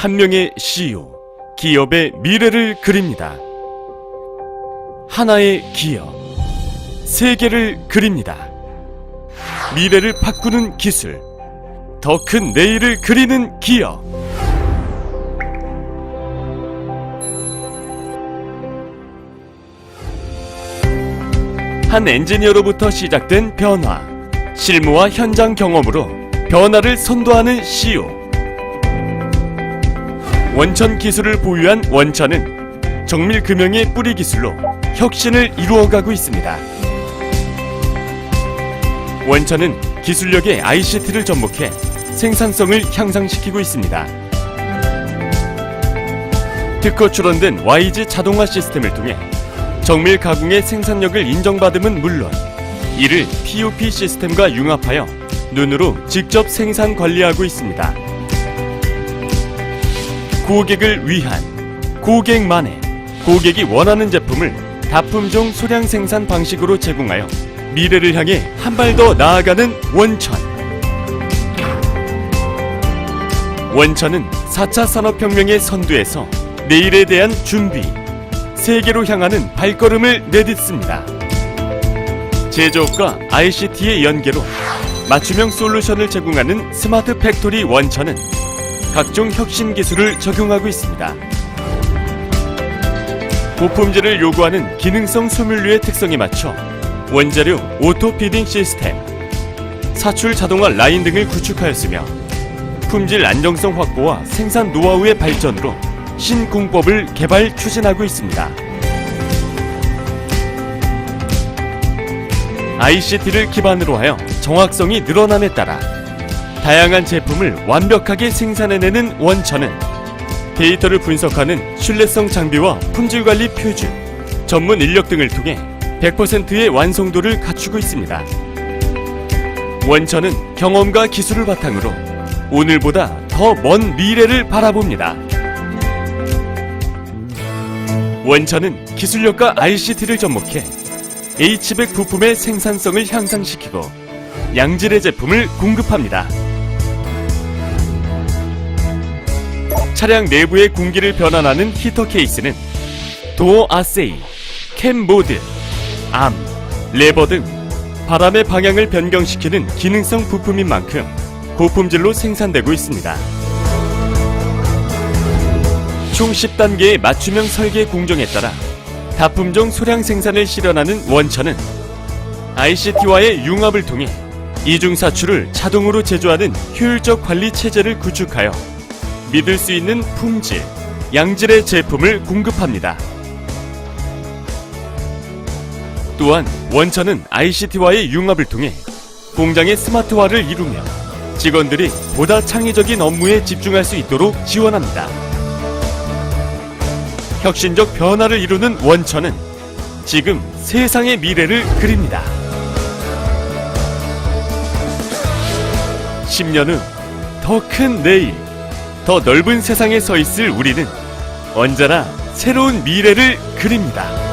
한 명의 CEO, 기업의 미래를 그립니다. 하나의 기업, 세계를 그립니다. 미래를 바꾸는 기술, 더 큰 내일을 그리는 기업. 한 엔지니어로부터 시작된 변화, 실무와 현장 경험으로 변화를 선도하는 CEO. 원천 기술을 보유한 원천은 정밀 금형의 뿌리 기술로 혁신을 이루어가고 있습니다. 원천은 기술력의 ICT를 접목해 생산성을 향상시키고 있습니다. 특허 출원된 YG 자동화 시스템을 통해 정밀 가공의 생산력을 인정받음은 물론 이를 POP 시스템과 융합하여 눈으로 직접 생산 관리하고 있습니다. 고객을 위한 고객만의 고객이 원하는 제품을 다품종 소량 생산 방식으로 제공하여 미래를 향해 한 발 더 나아가는 원천. 원천은 4차 산업혁명의 선두에서 내일에 대한 준비, 세계로 향하는 발걸음을 내딛습니다. 제조업과 ICT의 연계로 맞춤형 솔루션을 제공하는 스마트 팩토리 원천은 각종 혁신 기술을 적용하고 있습니다. 고품질을 요구하는 기능성 소멸류의 특성에 맞춰 원자료 오토 피딩 시스템, 사출 자동화 라인 등을 구축하였으며 품질 안정성 확보와 생산 노하우의 발전으로 신공법을 개발 추진하고 있습니다. ICT를 기반으로 하여 정확성이 늘어남에 따라 다양한 제품을 완벽하게 생산해내는 원천은 데이터를 분석하는 신뢰성 장비와 품질 관리 표준, 전문 인력 등을 통해 100%의 완성도를 갖추고 있습니다. 원천은 경험과 기술을 바탕으로 오늘보다 더 먼 미래를 바라봅니다. 원천은 기술력과 ICT를 접목해 H백 부품의 생산성을 향상시키고 양질의 제품을 공급합니다. 차량 내부의 공기를 변환하는 히터 케이스는 도어 아세이, 캠 모드, 암, 레버 등 바람의 방향을 변경시키는 기능성 부품인 만큼 고품질로 생산되고 있습니다. 총 10단계의 맞춤형 설계 공정에 따라 다품종 소량 생산을 실현하는 원천은 ICT와의 융합을 통해 이중 사출을 자동으로 제조하는 효율적 관리 체제를 구축하여 믿을 수 있는 품질, 양질의 제품을 공급합니다. 또한 원천은 ICT와의 융합을 통해 공장의 스마트화를 이루며 직원들이 보다 창의적인 업무에 집중할 수 있도록 지원합니다. 혁신적 변화를 이루는 원천은 지금 세상의 미래를 그립니다. 10년 후 더 큰 내일, 더 넓은 세상에 서 있을 우리는 언제나 새로운 미래를 그립니다.